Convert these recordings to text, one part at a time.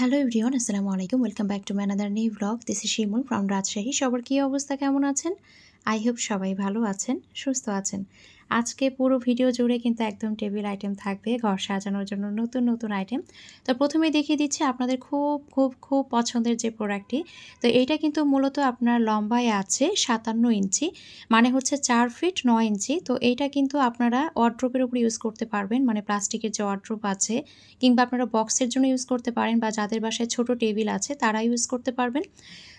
Hello everyone আসসালামু আলাইকুম welcome back to another new vlog this is Shimul from Rajshahi সবার কী অবস্থা কেমন আছেন? আই হোপ সবাই ভালো আছেন, সুস্থ আছেন। আজকে পুরো ভিডিও জুড়ে কিন্তু একদম টেবিল আইটেম থাকবে, ঘর সাজানোর জন্য নতুন নতুন আইটেম। তো প্রথমে দেখিয়ে দিচ্ছি আপনাদের খুব খুব খুব পছন্দের যে প্রোডাক্টটি তো এইটা কিন্তু মূলত আপনার লম্বায় আছে সাতান্ন ইঞ্চি মানে হচ্ছে চার ফিট নয় ইঞ্চি। তো এইটা কিন্তু আপনারা ওয়ার্ড্রোপের উপর ইউজ করতে পারবেন মানে প্লাস্টিকের যে ওয়ার্ড্রোপ আছে, কিংবা আপনারা বক্সের জন্য ইউজ করতে পারেন, বা যাদের বাসায় ছোট টেবিল আছে তারা ইউজ করতে পারবেন।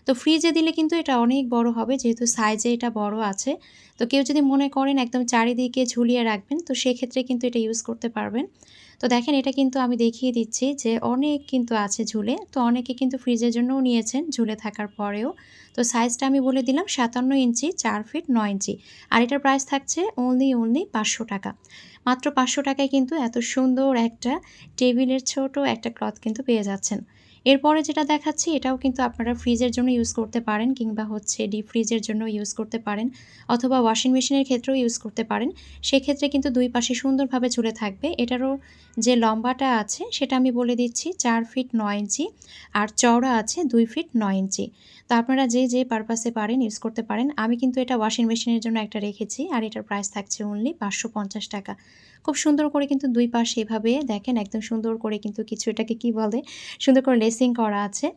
তো ফ্রিজে দিলে কিন্তু এটা অনেক বড় হবে, যেহেতু সাইজে এটা বড় আছে। তো কেউ যদি মনে করেন একদম চারিদিকে ঝুলিয়ে রাখবেন, তো সেক্ষেত্রে কিন্তু এটা ইউজ করতে পারবেন। তো দেখেন এটা কিন্তু আমি দেখিয়ে দিচ্ছি যে অনেক কিন্তু আছে ঝুলে, তো অনেকে কিন্তু ফ্রিজের জন্যও নিয়েছেন ঝুলে থাকার পরেও। তো সাইজটা আমি বলে দিলাম সাতান্ন ইঞ্চি, চার ফিট নয় ইঞ্চি। আর এটার প্রাইস থাকছে অনলি অনলি পাঁচশো টাকা। মাত্র পাঁচশো টাকায় কিন্তু এত সুন্দর একটা টেবিলের ছোট একটা ক্লথ কিন্তু পেয়ে যাচ্ছেন। এরপরে যেটা দেখাচ্ছি, এটাও কিন্তু আপনারা ফ্রিজের জন্য ইউজ করতে পারেন কিংবা হচ্ছে ডিপ ফ্রিজের জন্য ইউজ করতে পারেন অথবা ওয়াশিং মেশিনের ক্ষেত্রেও ইউজ করতে পারেন। সেক্ষেত্রে কিন্তু দুই পাশে সুন্দরভাবে ঝুলে থাকবে। এটারও যে লম্বাটা আছে, সেটা আমি বলে দিচ্ছি চার ফিট নয় ইঞ্চি আর চওড়া আছে দুই ফিট নয় ইঞ্চি তো আপনারা যে যে পারপাসে পারেন ইউজ করতে পারেন। আমি কিন্তু এটা ওয়াশিং মেশিনের জন্য একটা রেখেছি আর এটার প্রাইস থাকছে অনলি পাঁচশো পঞ্চাশ টাকা। খুব সুন্দর করে কিন্তু দুই পাশে এভাবে দেখেন, একদম সুন্দর করে কিন্তু কিছু এটাকে কি বলে, সুন্দর করে লেসিং করা আছে।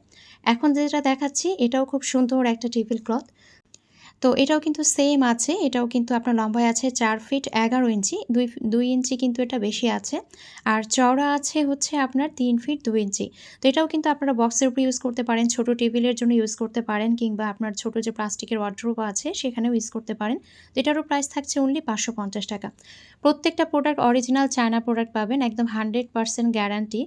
এখন যেটা দেখাচ্ছি, এটাও খুব সুন্দর একটা টেবিল ক্লথ তো এটাও কিন্তু সেম আছে, এটাও কিন্তু আপনার লম্বায় আছে চার ফিট এগারো ইঞ্চি, দুই দুই ইঞ্চি কিন্তু এটা বেশি আছে। আর চওড়া আছে হচ্ছে আপনার তিন ফিট দুই ইঞ্চি। তো এটাও কিন্তু আপনারা বক্সের উপর ইউজ করতে পারেন, ছোট টেবিলের জন্য ইউজ করতে পারেন কিংবা আপনার ছোট যে প্লাস্টিকের ওয়ার্ড্রোপ আছে সেখানেও ইউজ করতে পারেন। তো এটারও প্রাইস থাকছে অনলি পাঁচশো পঞ্চাশ টাকা। প্রত্যেকটা প্রোডাক্ট অরিজিনাল চায়না প্রোডাক্ট পাবেন, একদম হান্ড্রেড পার্সেন্ট গ্যারান্টি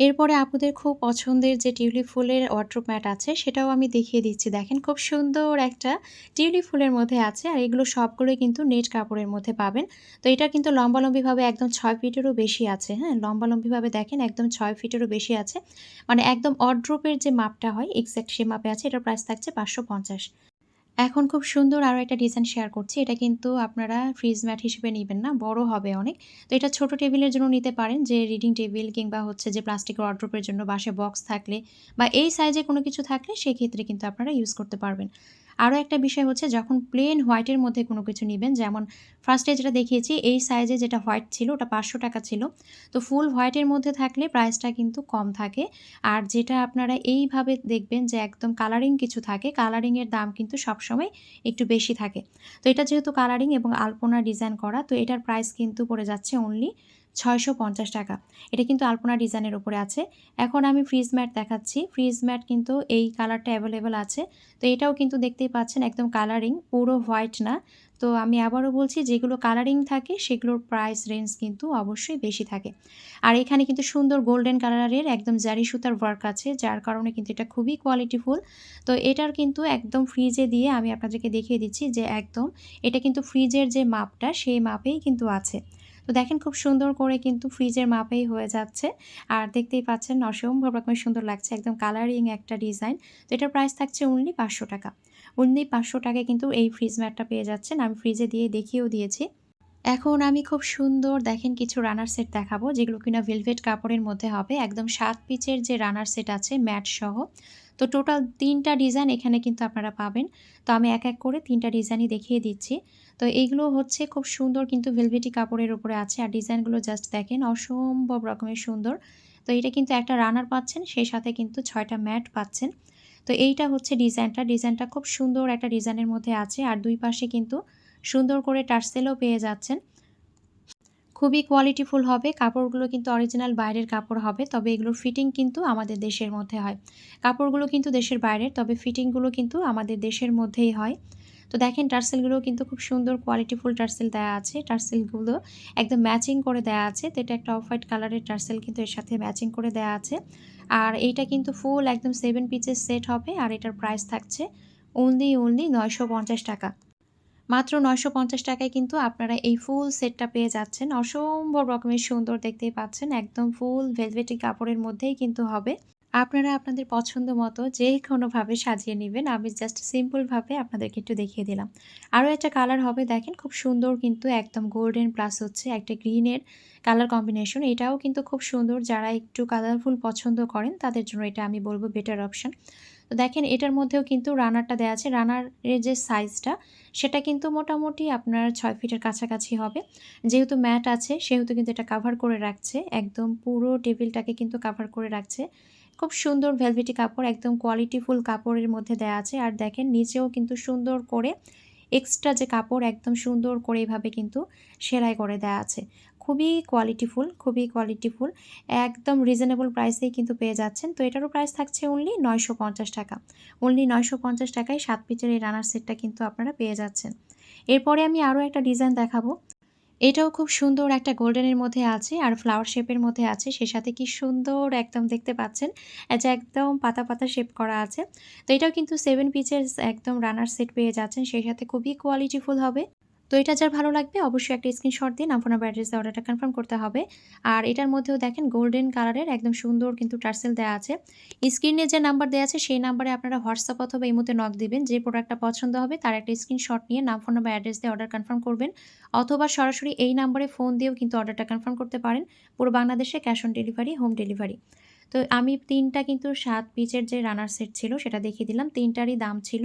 এরপরে আপুদের খুব পছন্দের যে টিউলিপ ফুলের ওয়ার্ড্রোপ ম্যাট আছে, সেটাও আমি দেখিয়ে দিচ্ছি। দেখেন, খুব সুন্দর একটা টিউলিপ ফুলের মধ্যে আছে, আর এগুলো সবগুলোই কিন্তু নেট কাপড়ের মধ্যে পাবেন। তো এটা কিন্তু লম্বালম্বিভাবে একদম ছয় ফিটেরও বেশি আছে হ্যাঁ? লম্বালম্বিভাবে দেখেন, একদম ছয় ফিটেরও বেশি আছে। মানে একদম ওয়ার্ড্রোপের যে মাপটা হয় এক্স্যাক্ট সে মাপে আছে, এটার প্রাইস থাকছে পাঁচশো পঞ্চাশ। এখন খুব সুন্দর আরও একটা ডিজাইন শেয়ার করছি। এটা কিন্তু আপনারা ফ্রিজ ম্যাট হিসেবে নেবেন না, বড় হবে অনেক। তো এটা ছোট টেবিলের জন্য নিতে পারেন, যে রিডিং টেবিল কিংবা হচ্ছে যে প্লাস্টিকের ওয়ার্ড্রোপের জন্য বাসে বক্স থাকলে বা এই সাইজে কোনো কিছু থাকলে সেক্ষেত্রে কিন্তু আপনারা ইউজ করতে পারবেন। আরও একটা বিষয় হচ্ছে যখন প্লেন হোয়াইটের মধ্যে কোনো কিছু নেবেন, যেমন ফার্স্টে যেটা দেখিয়েছি, এই সাইজে যেটা হোয়াইট ছিল, ওটা পাঁচশো টাকা ছিল। তো ফুল হোয়াইটের মধ্যে থাকলে প্রাইসটা কিন্তু কম থাকে। আর যেটা আপনারা এইভাবে দেখবেন যে একদম কালারিং কিছু থাকে কালারিংয়ের দাম কিন্তু সবসময় একটু বেশি থাকে। তো এটা যেহেতু কালারিং এবং আলপনা ডিজাইন করা, তো এটার প্রাইস কিন্তু পড়ে যাচ্ছে অনলি ছয়শো পঞ্চাশ টাকা। এটা কিন্তু আলপনা ডিজাইনের উপরে আছে। এখন আমি ফ্রিজ ম্যাট দেখাচ্ছি। ফ্রিজ ম্যাট কিন্তু এই কালারটা অ্যাভেলেবেল আছে। তো এটাও কিন্তু দেখতেই পাচ্ছেন একদম কালারিং পুরো হোয়াইট না। তো আমি আবারও বলছি, যেগুলো কালারিং থাকে, সেগুলোর প্রাইস রেঞ্জ কিন্তু অবশ্যই বেশি থাকে। আর এখানে কিন্তু সুন্দর গোল্ডেন কালারের একদম জারি সুতার ওয়ার্ক আছে, যার কারণে কিন্তু এটা খুবই কোয়ালিটিফুল তো এটার কিন্তু একদম ফ্রিজে দিয়ে আমি আপনাদেরকে দেখিয়ে দিচ্ছি যে একদম, এটা কিন্তু ফ্রিজের যে মাপটা, সেই মাপেই কিন্তু আছে। তো দেখেন খুব সুন্দর করে কিন্তু ফ্রিজের মাপেই হয়ে যাচ্ছে। আর দেখতেই পাচ্ছেন অসম্ভব রকমের সুন্দর লাগছে, একদম কালারিং একটা ডিজাইন তো এটার প্রাইস থাকছে অনলি পাঁচশো টাকা। অনলি পাঁচশো টাকায় কিন্তু এই ফ্রিজ ম্যাটটা পেয়ে যাচ্ছেন। আমি ফ্রিজে দিয়ে দেখিয়েও দিয়েছি। এখন আমি খুব সুন্দর দেখেন কিছু রানার সেট দেখাবো, যেগুলো কিনা ভেলভেট কাপড়ের মধ্যে হবে। একদম সাত পিচের যে রানার সেট আছে ম্যাট সহ। তো টোটাল তিনটা ডিজাইন এখানে কিন্তু আপনারা পাবেন। তো আমি এক এক করে তিনটা ডিজাইনই দেখিয়ে দিচ্ছি। তো এইগুলো হচ্ছে খুব সুন্দর কিন্তু ভেলভেটি কাপড়ের উপরে আছে। আর ডিজাইনগুলো জাস্ট দেখেন, অসম্ভব রকমের সুন্দর। তো এটা কিন্তু একটা রানার পাচ্ছেন, সেই সাথে কিন্তু ছয়টা ম্যাট পাচ্ছেন। তো এইটা হচ্ছে ডিজাইনটা। ডিজাইনটা খুব সুন্দর একটা ডিজাইনের মধ্যে আছে। আর দুই পাশে কিন্তু সুন্দর করে টার্সেলও পেয়ে যাচ্ছেন। খুবই কোয়ালিটিফুল হবে। কাপড়গুলো কিন্তু অরিজিনাল বাইরের কাপড় হবে, তবে এগুলোর ফিটিং কিন্তু আমাদের দেশের মধ্যে হয়। কাপড়গুলো কিন্তু দেশের বাইরের, তবে ফিটিংগুলো কিন্তু আমাদের দেশের মধ্যেই হয়। তো দেখেন টার্সেলগুলো কিন্তু খুব সুন্দর কোয়ালিটিফুল টার্সেল দেওয়া আছে। টার্সেলগুলো একদম ম্যাচিং করে দেওয়া আছে। তো এটা একটা অফ হোয়াইট কালারের টার্সেল কিন্তু এর সাথে ম্যাচিং করে দেওয়া আছে। আর এইটা কিন্তু ফুল একদম সেভেন পিচের সেট হবে, আর এটার প্রাইস থাকছে অনলি অনলি নয়শো পঞ্চাশ টাকা। মাত্র নয়শো পঞ্চাশ টাকায় কিন্তু আপনারা এই ফুল সেটটা পেয়ে যাচ্ছেন। অসম্ভব রকমের সুন্দর দেখতেই পাচ্ছেন, একদম ফুল ভেলভেটি কাপড়ের মধ্যেই কিন্তু হবে। আপনারা আপনাদের পছন্দ মতো যে কোনোভাবে সাজিয়ে নেবেন, আমি জাস্ট সিম্পলভাবে আপনাদেরকে একটু দেখিয়ে দিলাম। আরও একটা কালার হবে, দেখেন খুব সুন্দর কিন্তু একদম গোল্ডেন প্লাস হচ্ছে, একটা গ্রিনের কালার কম্বিনেশন এটাও কিন্তু খুব সুন্দর, যারা একটু কালারফুল পছন্দ করেন, তাদের জন্য এটা আমি বলব বেটার অপশান তো দেখেন এটার মধ্যেও কিন্তু রানারটা দেওয়া আছে। রানারের যে সাইজটা, সেটা কিন্তু মোটামুটি আপনার ছয় ফিটের কাছাকাছি হবে। যেহেতু ম্যাট আছে, সেহেতু কিন্তু এটা কাভার করে রাখছে। একদম পুরো টেবিলটাকে কিন্তু কাভার করে রাখছে। খুব সুন্দর ভেলভেটি কাপড়, একদম কোয়ালিটিফুল কাপড়ের মধ্যে দেওয়া আছে। আর দেখেন নিচেও কিন্তু সুন্দর করে এক্সট্রা যে কাপড়, একদম সুন্দর করে এইভাবে কিন্তু সেলাই করে দেওয়া আছে। খুবই কোয়ালিটিফুল খুবই কোয়ালিটিফুল একদম রিজনেবল প্রাইসেই কিন্তু পেয়ে যাচ্ছেন। তো এটারও প্রাইস থাকছে অনলি নয়শো পঞ্চাশ টাকা। অনলি নয়শো পঞ্চাশ টাকায় সাত পিচের এই রানার সেটটা কিন্তু আপনারা পেয়ে যাচ্ছেন। এরপরে আমি আরও একটা ডিজাইন দেখাবো। এটাও খুব সুন্দর একটা গোল্ডেনের মধ্যে আছে আর ফ্লাওয়ার শেপের মধ্যে আছে। সে সাথে কি সুন্দর একদম দেখতে পাচ্ছেন, যে একদম পাতা পাতা শেপ করা আছে। তো এটাও কিন্তু সেভেন পিচের একদম রানার সেট পেয়ে যাচ্ছেন। সেই সাথে খুবই কোয়ালিটিফুল হবে। তো এটা যার ভালো লাগবে, অবশ্যই একটা স্ক্রিনশট দিয়ে ফোন নাম্বার অ্যাড্রেস অর্ডারটা কনফার্ম করতে হবে। আর এটার মধ্যেও দেখেন গোল্ডেন কালারের একদম সুন্দর কিন্তু টার্সেল দেওয়া আছে। স্ক্রিনে যে নাম্বার দেওয়া আছে, সেই নাম্বারে আপনারা হোয়াটসঅ্যাপ অথবা এই মধ্যে নক দিবেন, যে প্রোডাক্টটা পছন্দ হবে তার একটা স্ক্রিনশট নিয়ে নাম ফোন নাম্বার অ্যাড্রেস দিয়ে অর্ডার কনফার্ম করবেন। অথবা সরাসরি এই নাম্বারে ফোন দিয়েও কিন্তু অর্ডারটা কনফার্ম করতে পারেন, পুরো বাংলাদেশে cash on delivery home delivery তো আমি তিনটা কিন্তু সাত পিচের যে রানার সেট ছিল, সেটা দেখিয়ে দিলাম, তিনটারই দাম ছিল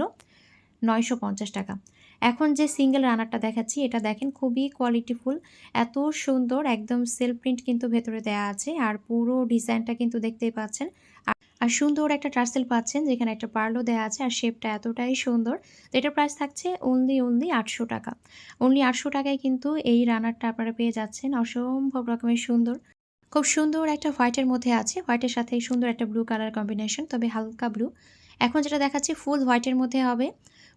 নয়শো পঞ্চাশ টাকা। এখন যে সিঙ্গেল রানারটা দেখাচ্ছি, এটা দেখেন খুবই কোয়ালিটিফুল এত সুন্দর, একদম সেলফ প্রিন্ট কিন্তু ভেতরে দেওয়া আছে আর পুরো ডিজাইনটা কিন্তু দেখতেই পাচ্ছেন। আর সুন্দর একটা টার্সেল পাচ্ছেন, যেখানে একটা পার্লও দেওয়া আছে আর শেপটা এতটাই সুন্দর। তো এটার প্রাইস থাকছে অনলি অনলি আটশো টাকা। অনলি আটশো টাকায় কিন্তু এই রানারটা আপনারা পেয়ে যাচ্ছেন। অসম্ভব রকমের সুন্দর। খুব সুন্দর একটা হোয়াইটের মধ্যে আছে। হোয়াইটের সাথে সুন্দর একটা ব্লু কালার কম্বিনেশন তবে হালকা ব্লু এখন যেটা দেখাচ্ছি ফুল হোয়াইটের মধ্যে হবে।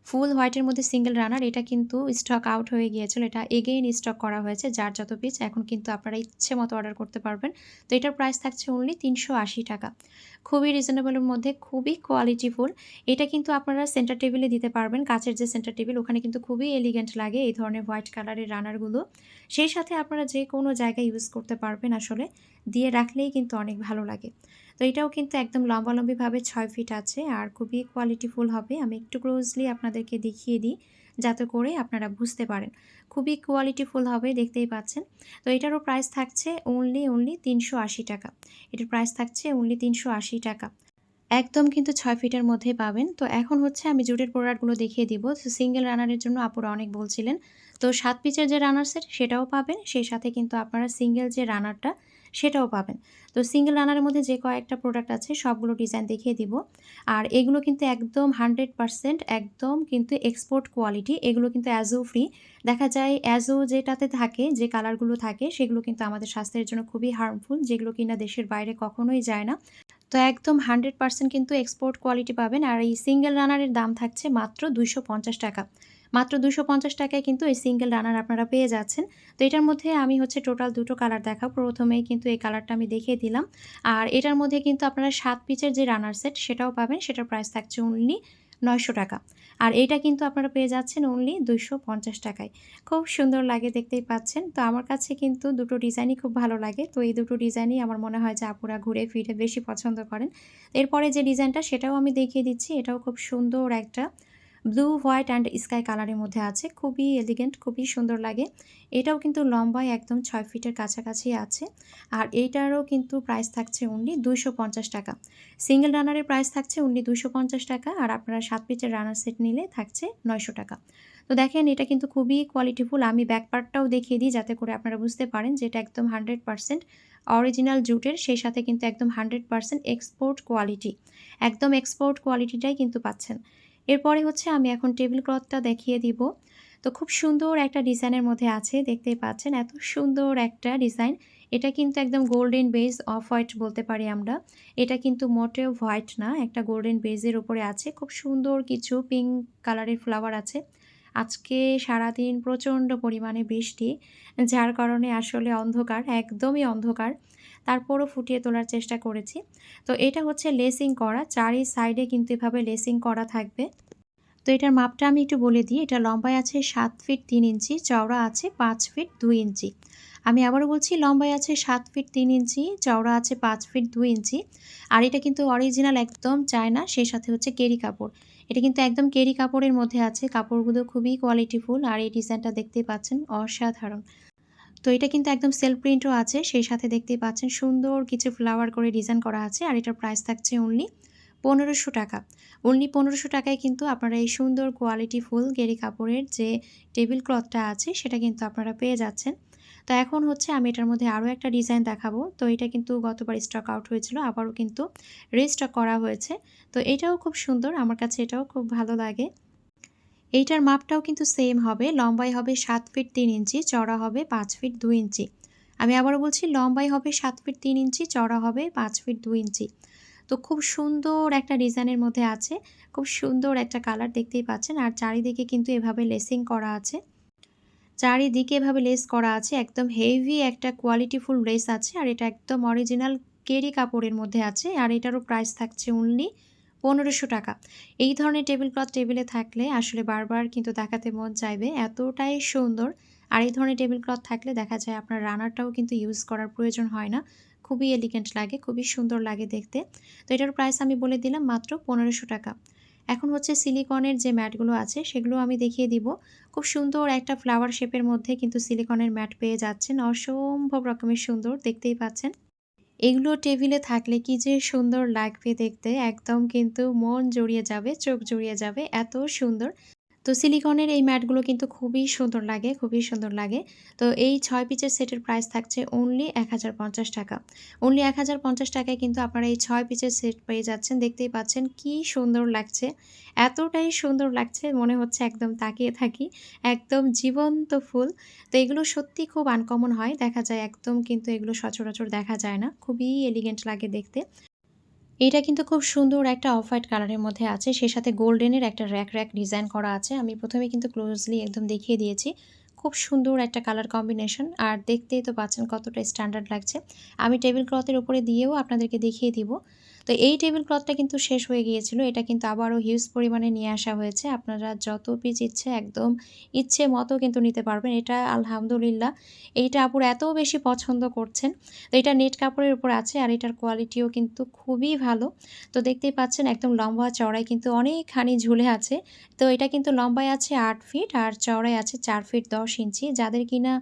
ফুল হোয়াইটের মধ্যে সিঙ্গেল রানার, এটা কিন্তু স্টক আউট হয়ে গিয়েছিল, এটা এগেইন স্টক করা হয়েছে, যার যত পিস এখন কিন্তু আপনারা ইচ্ছে মতো অর্ডার করতে পারবেন। তো এটার প্রাইস থাকছে অনলি তিনশো আশি টাকা। খুবই রিজনেবলের মধ্যে, খুবই কোয়ালিটিফুল এটা কিন্তু আপনারা সেন্টার টেবিলে দিতে পারবেন, কাচের যে সেন্টার টেবিল ওখানে কিন্তু খুবই এলিগেন্ট লাগে এই ধরনের হোয়াইট কালারের রানারগুলো সেই সাথে আপনারা যে কোনো জায়গায় ইউজ করতে পারবেন আসলে, দিয়ে রাখলেই কিন্তু অনেক ভালো লাগে। তো এটাও কিন্তু একদম লম্বালম্বিভাবে ছয় ফিট আছে আর খুবই কোয়ালিটিফুল হবে। আমি একটু ক্লোজলি আপনাদেরকে দেখিয়ে দিই যাতে করে আপনারা বুঝতে পারেন। খুবই কোয়ালিটিফুল হবে, দেখতেই পাচ্ছেন। তো এটারও প্রাইস থাকছে অনলি অনলি তিনশো আশি টাকা। এটার প্রাইস থাকছে অনলি তিনশো আশি টাকা। একদম কিন্তু ছয় ফিটের মধ্যে পাবেন। তো এখন হচ্ছে আমি জুটের প্রোডাক্টগুলো দেখিয়ে দিব। সিঙ্গেল রানারের জন্য আপুরা অনেক বলছিলেন। তো সাত পিচের যে রানার সেট সেটাও পাবেন। সেই সাথে কিন্তু আপনারা সিঙ্গেল যে রানারটা সেটাও পাবেন। তো সিঙ্গেল রানারের মধ্যে যে কয়েকটা প্রোডাক্ট আছে, সবগুলো ডিজাইন দেখিয়ে দিব। আর এগুলো কিন্তু একদম হান্ড্রেড পারসেন্ট একদম কিন্তু এক্সপোর্ট কোয়ালিটি এগুলো কিন্তু অ্যাজও ফ্রি দেখা যায় অ্যাজও যেটাতে থাকে, যে কালারগুলো থাকে, সেগুলো কিন্তু আমাদের স্বাস্থ্যের জন্য খুবই হার্মফুল যেগুলো কিনা দেশের বাইরে কখনোই যায় না। তো একদম হান্ড্রেড পার্সেন্ট কিন্তু এক্সপোর্ট কোয়ালিটি পাবেন। আর এই সিঙ্গেল রানারের দাম থাকছে মাত্র দুইশো পঞ্চাশ টাকা। মাত্র দুশো পঞ্চাশ টাকায় কিন্তু এই সিঙ্গেল রানার আপনারা পেয়ে যাচ্ছেন। তো এটার মধ্যে আমি হচ্ছে টোটাল দুটো কালার দেখাবো। প্রথমেই কিন্তু এই কালারটা আমি দেখিয়ে দিলাম। আর এটার মধ্যে কিন্তু আপনারা সাত পিচের যে রানার সেট সেটাও পাবেন। সেটার প্রাইস থাকছে অনলি নয়শো টাকা। আর এইটা কিন্তু আপনারা পেয়ে যাচ্ছেন অনলি দুশো পঞ্চাশ টাকায়। খুব সুন্দর লাগে, দেখতেই পাচ্ছেন। তো আমার কাছে কিন্তু দুটো ডিজাইনই খুব ভালো লাগে। তো এই দুটো ডিজাইনই আমার মনে হয় যে আপুরা ঘুরে ফিরে বেশি পছন্দ করেন। এরপরে যে ডিজাইনটা সেটাও আমি দেখিয়ে দিচ্ছি। এটাও খুব সুন্দর একটা ব্লু, হোয়াইট অ্যান্ড স্কাই কালারের মধ্যে আছে। খুবই এলিগেন্ট, খুবই সুন্দর লাগে। এটাও কিন্তু লম্বায় একদম ছয় ফিটের কাছাকাছি আছে। আর এইটারও কিন্তু প্রাইস থাকছে অনলি দুইশো পঞ্চাশ টাকা। সিঙ্গেল রানারের প্রাইস থাকছে অনলি দুইশো পঞ্চাশ টাকা আর আপনারা সাত পিচের রানার সেট নিলে থাকছে নয়শো টাকা। তো দেখেন, এটা কিন্তু খুবই কোয়ালিটিফুল আমি ব্যাক পার্টটাও দেখিয়ে দিই যাতে করে আপনারা বুঝতে পারেন যে এটা একদম হান্ড্রেড পারসেন্ট অরিজিনাল জুটের, সেই সাথে কিন্তু একদম হান্ড্রেড পারসেন্ট এক্সপোর্ট কোয়ালিটি একদম এক্সপোর্ট কোয়ালিটিটাই কিন্তু পাচ্ছেন। এরপরে হচ্ছে আমি এখন টেবিল ক্লথটা দেখিয়ে দিব। তো খুব সুন্দর একটা ডিজাইনের মধ্যে আছে, দেখতেই পাচ্ছেন এত সুন্দর একটা ডিজাইন। এটা কিন্তু একদম গোল্ডেন বেজ অফ হোয়াইট বলতে পারি আমরা। এটা কিন্তু মোটেও হোয়াইট না, একটা গোল্ডেন বেজের উপরে আছে। খুব সুন্দর কিছু পিঙ্ক কালারের ফ্লাওয়ার আছে। আজকে সারাদিন প্রচণ্ড পরিমাণে বৃষ্টি, যার কারণে আসলে অন্ধকার, একদমই অন্ধকার। তারপরও ফুটিয়ে তোলার চেষ্টা করেছি। তো এটা হচ্ছে লেসিং করা, চারি সাইডে কিন্তু এভাবে লেসিং করা থাকবে। তো এটার মাপটা আমি একটু বলে দিই, এটা লম্বায় আছে সাত ফিট তিন ইঞ্চি, চওড়া আছে পাঁচ ফিট দুই ইঞ্চি। আমি আবারও বলছি, লম্বায় আছে সাত ফিট তিন ইঞ্চি, চওড়া আছে পাঁচ ফিট দুই ইঞ্চি। আর এটা কিন্তু অরিজিনাল একদম চায় না সেই সাথে হচ্ছে কেরি কাপড়। এটা কিন্তু একদম কেরি কাপড়ের মধ্যে আছে। কাপড়গুলো খুবই কোয়ালিটিফুল আর এই ডিজাইনটা দেখতেই পাচ্ছেন অসাধারণ। তো এটা কিন্তু একদম সেলফ প্রিন্টও আছে, সেই সাথে দেখতেই পাচ্ছেন সুন্দর কিছু ফ্লাওয়ার করে ডিজাইন করা আছে আর এটার প্রাইস থাকছে অনলি পনেরোশো টাকা। অনলি পনেরোশো টাকায় কিন্তু আপনারা এই সুন্দর কোয়ালিটি ফুল গেরি কাপড়ের যে টেবিল ক্লথটা আছে, সেটা কিন্তু আপনারা পেয়ে যাচ্ছেন। তো এখন হচ্ছে আমি এটার মধ্যে আরও একটা ডিজাইন দেখাবো। তো এটা কিন্তু গতবার স্টক আউট হয়েছিল, আবারও কিন্তু রিস্টক করা হয়েছে। তো এটাও খুব সুন্দর, আমার কাছে এটাও খুব ভালো লাগে। এইটার মাপটাও কিন্তু সেম হবে, লম্বাই হবে সাত ফিট তিন ইঞ্চি চড়া হবে পাঁচ ফিট দুই ইঞ্চি। আমি আবারও বলছি, লম্বাই হবে সাত ফিট তিন ইঞ্চি চড়া হবে পাঁচ ফিট দুই ইঞ্চি। তো খুব সুন্দর একটা ডিজাইনের মধ্যে আছে, খুব সুন্দর একটা কালার দেখতেই পাচ্ছেন। আর চারিদিকে কিন্তু এভাবে লেসিং করা আছে। চারিদিকে এভাবে লেস করা আছে, একদম হেভি একটা কোয়ালিটিফুল লেস আছে, আর এটা একদম অরিজিনাল কেরি কাপড়ের মধ্যে আছে, আর এটারও প্রাইস থাকছে অনলি পনেরোশো টাকা। এই ধরনের টেবিল ক্লথ টেবিলে থাকলে আসলে বারবার কিন্তু দেখাতে মন চাইবে, এতটাই সুন্দর। আর এই ধরনের টেবিল ক্লথ থাকলে দেখা যায় আপনার রানারটাও কিন্তু ইউজ করার প্রয়োজন হয় না। খুবই এলিগেন্ট লাগে, খুবই সুন্দর লাগে দেখতে। তো এটার প্রাইস আমি বলে দিলাম মাত্র পনেরোশো টাকা। এখন হচ্ছে সিলিকনের যে ম্যাটগুলো আছে সেগুলো আমি দেখিয়ে দিব। খুব সুন্দর একটা ফ্লাওয়ার শেপের মধ্যে কিন্তু সিলিকনের ম্যাট পেয়ে যাচ্ছেন। অসম্ভব রকমের সুন্দর, দেখতেই পাচ্ছেন। এগুলো টেবিলে থাকলে কি যে সুন্দর লাগবে দেখতে। একদম কিন্তু মন জড়িয়ে যাবে, চোখ জড়িয়ে যাবে। এত সুন্দর। তো সিলিকনের এই ম্যাটগুলো কিন্তু খুবই সুন্দর লাগে, খুবই সুন্দর লাগে। তো এই ছয় পিচের সেটের প্রাইস থাকছে অনলি এক হাজার পঞ্চাশ টাকা। অনলি এক হাজার পঞ্চাশ টাকায় কিন্তু আপনারা এই ছয় পিচের সেট পেয়ে যাচ্ছেন। দেখতেই পাচ্ছেন কি সুন্দর লাগছে। এতটাই সুন্দর লাগছে, মনে হচ্ছে একদম তাকিয়ে থাকি। একদম জীবন্ত ফুল। তো এগুলো সত্যি খুব আনকমন হয়। দেখা যায় একদম কিন্তু এগুলো সচরাচর দেখা যায় না। খুবই এলিগেন্ট লাগে দেখতে। এটা কিন্তু খুব সুন্দর একটা অফ হোয়াইট কালারের মধ্যে আছে। সে সাথে গোল্ডেনের একটা র্যাক র্যাক ডিজাইন করা আছে। আমি প্রথমে কিন্তু ক্লোজলি একদম দেখিয়ে দিয়েছি। খুব সুন্দর একটা কালার কম্বিনেশন আর দেখতেই তো পাচ্ছেন কতটা স্ট্যান্ডার্ড লাগছে। আমি টেবিল ক্লথের উপরে দিয়েও আপনাদেরকে দেখিয়ে দিব। তো এই টেবিল ক্লথটা কিন্তু শেষ হয়ে গিয়েছিল, এটা কিন্তু আবারও হিউজ পরিমাণে নিয়ে আসা হয়েছে। আপনারা যত পিস ইচ্ছে, একদম ইচ্ছে মতো কিন্তু নিতে পারবেন। এটা আলহামদুলিল্লাহ, এইটা আপুর এত বেশি পছন্দ করছেন। তো এটা নেট কাপড়ের উপর আছে, আর এটার কোয়ালিটিও কিন্তু খুবই ভালো। তো দেখতেই পাচ্ছেন একদম লম্বা চড়াই কিন্তু অনেকখানি ঝুলে আছে। তো এটা কিন্তু লম্বায় আছে আট ফিট আর চওড়ায় আছে চার ফিট দশ ইঞ্চি, যাদের কিনা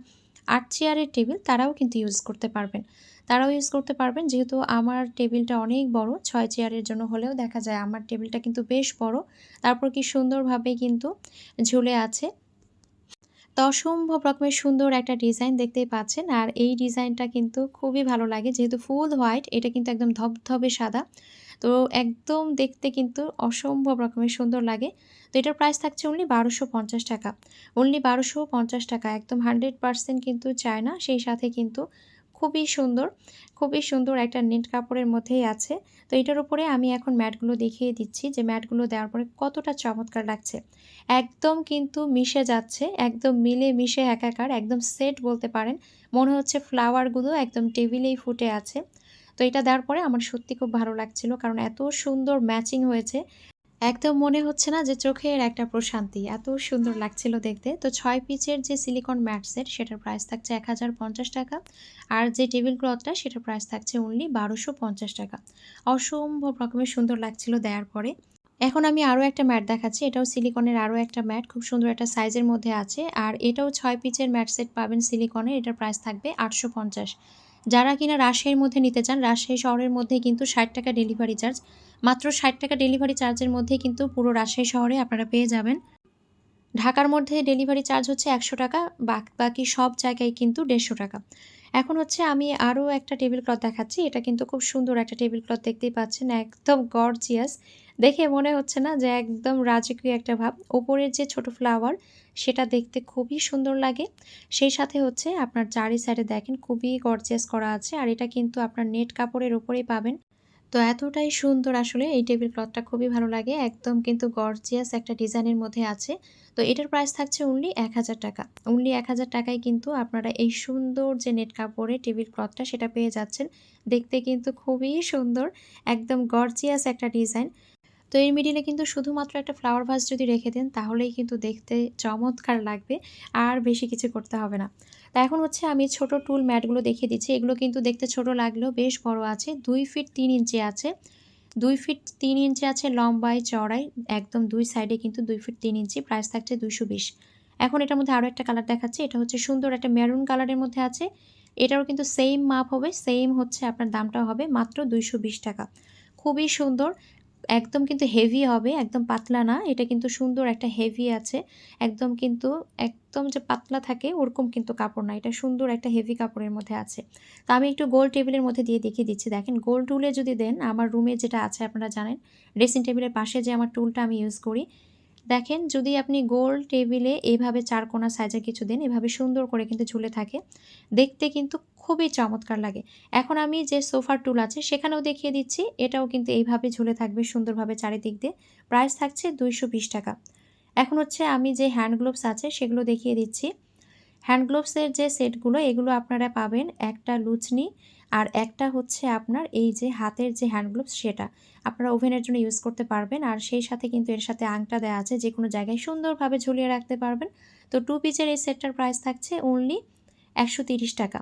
আট চেয়ারের টেবিল তারাও কিন্তু ইউজ করতে পারবেন। তারাও ইউজ করতে পারবেন, যেহেতু আমার টেবিলটা অনেক বড়, ছয় চেয়ারের জন্য হলেও দেখা যায় আমার টেবিলটা কিন্তু বেশ বড়। তারপর কি সুন্দরভাবে কিন্তু ঝুলে আছে। তো অসম্ভব রকমের সুন্দর একটা ডিজাইন দেখতেই পাচ্ছেন, আর এই ডিজাইনটা কিন্তু খুবই ভালো লাগে, যেহেতু ফুল হোয়াইট, এটা কিন্তু একদম ধবধবে সাদা। তো একদম দেখতে কিন্তু অসম্ভব রকমের সুন্দর লাগে। তো এটার প্রাইস থাকছে অনলি বারোশো পঞ্চাশ টাকা। অনলি বারোশো পঞ্চাশ টাকা, একদম হান্ড্রেড পারসেন্ট কিন্তু চায় না সেই সাথে কিন্তু খুবই সুন্দর খুবই সুন্দর একটা নেট কাপড়ের মধ্যেই আছে। তো এটার উপরে আমি এখন ম্যাটগুলো দেখিয়ে দিচ্ছি যে ম্যাটগুলো দেওয়ার পরে কতটা চমৎকার লাগছে। একদম কিন্তু মিশে যাচ্ছে, একদম মিলে মিশে একাকার, একদম সেট বলতে পারেন। মনে হচ্ছে ফ্লাওয়ারগুলো একদম টেবিলেই ফুটে আছে। তো এটা দেওয়ার পরে আমার সত্যি খুব ভালো লাগছিল কারণ এত সুন্দর ম্যাচিং হয়েছে। একদম মনে হচ্ছে না যে চোখের একটা প্রশান্তি। এত সুন্দর লাগছিল দেখতে। তো ছয় পিচের যে সিলিকন ম্যাট সেট সেটার প্রাইস থাকছে এক হাজার পঞ্চাশ টাকা আর যে টেবিল ক্লথটা সেটার প্রাইস থাকছে অনলি বারোশো পঞ্চাশ টাকা। অসম্ভব রকমের সুন্দর লাগছিল দেওয়ার পরে। এখন আমি আরও একটা ম্যাট দেখাচ্ছি। এটাও সিলিকনের আরও একটা ম্যাট খুব সুন্দর একটা সাইজের মধ্যে আছে। আর এটাও ছয় পিচের ম্যাট সেট পাবেন সিলিকনের এটার প্রাইস থাকবে আটশো পঞ্চাশ। যারা কিনা রাজশাহীর মধ্যে নিতে চান, রাজশাহী শহরের মধ্যে কিন্তু ষাট টাকা ডেলিভারি চার্জ মাত্র ষাট টাকা ডেলিভারি চার্জের মধ্যে কিন্তু পুরো রাজশাহী শহরে আপনারা পেয়ে যাবেন। ঢাকার মধ্যে ডেলিভারি চার্জ হচ্ছে একশো টাকা, বাকি সব জায়গায় কিন্তু দেড়শো টাকা। এখন হচ্ছে আমি আরও একটা টেবিল ক্লথ দেখাচ্ছি। এটা কিন্তু খুব সুন্দর একটা টেবিল ক্লথ দেখতেই পাচ্ছেন, একদম গর্জিয়াস দেখে মনে হচ্ছে না যে একদম রাজকীয় একটা ভাব। ওপরের যে ছোট ফ্লাওয়ার সেটা দেখতে খুবই সুন্দর লাগে। সেই সাথে হচ্ছে আপনার চারি সাইডে দেখেন খুবই গর্জিয়াস করা আছে আর এটা কিন্তু আপনার নেট কাপড়ের ওপরেই পাবেন। তো এতটাই সুন্দর আসলে এই টেবিল ক্লথটা খুবই ভালো লাগে। একদম কিন্তু গর্জিয়াস একটা ডিজাইনের মধ্যে আছে। তো এটার প্রাইস থাকছে অনলি এক হাজার টাকা। অনলি এক হাজার টাকায় কিন্তু আপনারা এই সুন্দর যে নেট কাপড়ের টেবিল ক্লথটা সেটা পেয়ে যাচ্ছেন। দেখতে কিন্তু খুবই সুন্দর, একদম গর্জিয়াস একটা ডিজাইন তো এর মিডিলে কিন্তু শুধুমাত্র একটা ফ্লাওয়ার ভাস যদি রেখে দেন, তাহলেই কিন্তু দেখতে চমৎকার লাগবে, আর বেশি কিছু করতে হবে না। তা এখন হচ্ছে আমি ছোট টুল ম্যাটগুলো দেখিয়ে দিচ্ছি। এগুলো কিন্তু দেখতে ছোট লাগলেও বেশ বড় আছে, দুই ফিট তিন ইঞ্চি আছে। দুই ফিট তিন ইঞ্চি আছে লম্বায় চড়াই একদম দুই সাইডে কিন্তু দুই ফিট তিন ইঞ্চি প্রাইস থাকছে দুইশো বিশ। এখন এটার মধ্যে আরও একটা কালার দেখাচ্ছি, এটা হচ্ছে সুন্দর একটা মেরুন কালারের মধ্যে আছে। এটারও কিন্তু সেম মাপ হবে সেম হচ্ছে আপনার দামটা হবে মাত্র দুইশো বিশ টাকা। খুবই সুন্দর একদম কিন্তু হেভি হবে, একদম পাতলা না, এটা কিন্তু সুন্দর একটা হেভি আছে। একদম কিন্তু, একদম যে পাতলা থাকে, ওরকম কিন্তু কাপড় না, এটা সুন্দর একটা হেভি কাপড়ের মধ্যে আছে। তো আমি একটু গোল টেবিলের মধ্যে দিয়ে দেখিয়ে দিচ্ছি। দেখেন গোল টুলে যদি দেন, আমার রুমে যেটা আছে, আপনারা জানেন ড্রেসিং টেবিলের পাশে যে আমার টুলটা আমি ইউজ করি, দেখেন, যদি আপনি গোল টেবিলে এইভাবে চারকোনা সাইজে কিছু দেন, এভাবে সুন্দর করে কিন্তু ঝুলে থাকে। দেখতে কিন্তু খুবই চমৎকার লাগে। এখন আমি যে সোফার টুল আছে সেখানেও দেখিয়ে দিচ্ছি। এটাও কিন্তু এইভাবে ঝুলে থাকবে সুন্দরভাবে চারিদিক দিয়ে। প্রাইস থাকছে দুইশো বিশ টাকা। এখন হচ্ছে আমি যে হ্যান্ড গ্লোভস আছে সেগুলো দেখিয়ে দিচ্ছি। হ্যান্ড গ্লোভসের যে সেটগুলো, এগুলো আপনারা পাবেন একটা লুচনি আর একটা হচ্ছে আপনার এই যে হাতের যে হ্যান্ড গ্লোভস সেটা। আপনারা ওভেনের জন্য ইউজ করতে পারবেন আর সেই সাথে কিন্তু এর সাথে আংটা দেওয়া আছে যে কোনো জায়গায় সুন্দরভাবে ঝুলিয়ে রাখতে পারবেন। তো টু পিচের এই সেটটার প্রাইস থাকছে অনলি একশো টাকা।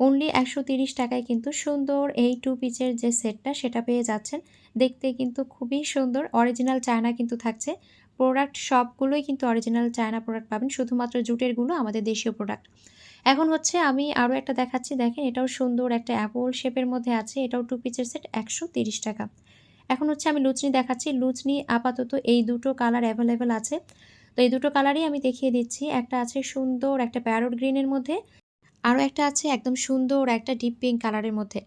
অনলি একশো তিরিশ টাকায় কিন্তু সুন্দর এই টু পিচের যে সেটটা সেটা পেয়ে যাচ্ছেন। দেখতে কিন্তু খুবই সুন্দর। অরিজিনাল চায়না কিন্তু থাকছে। প্রোডাক্ট সবগুলোই কিন্তু অরিজিনাল চায়না প্রোডাক্ট পাবেন। শুধুমাত্র জুটেরগুলো আমাদের দেশীয় প্রোডাক্ট এখন হচ্ছে আমি আরও একটা দেখাচ্ছি। দেখেন, এটাও সুন্দর একটা অ্যাপল শেপের মধ্যে আছে। এটাও টু পিচের সেট একশো তিরিশ টাকা। এখন হচ্ছে আমি লুচনি দেখাচ্ছি। লুচনি আপাতত এই দুটো কালার অ্যাভেলেবেল আছে। তো এই দুটো কালারই আমি দেখিয়ে দিচ্ছি। একটা আছে সুন্দর, একটা প্যারোট গ্রিনের মধ্যে। আরও একটা আছে একদম সুন্দর একটা ডিপ পিঙ্ক কালারের মধ্যে।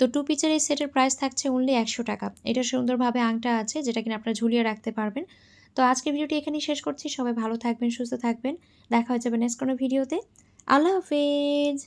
তো টু পিচের এই সেটের প্রাইস থাকছে অনলি একশো টাকা। এটা সুন্দরভাবে আংটা আছে যেটা কিনা আপনারা ঝুলিয়ে রাখতে পারবেন। তো আজকের ভিডিওটি এখানেই শেষ করছি। সবাই ভালো থাকবেন, সুস্থ থাকবেন। দেখা হয়ে যাবে নেক্সট কোনো ভিডিওতে আল্লাহ হাফেজ।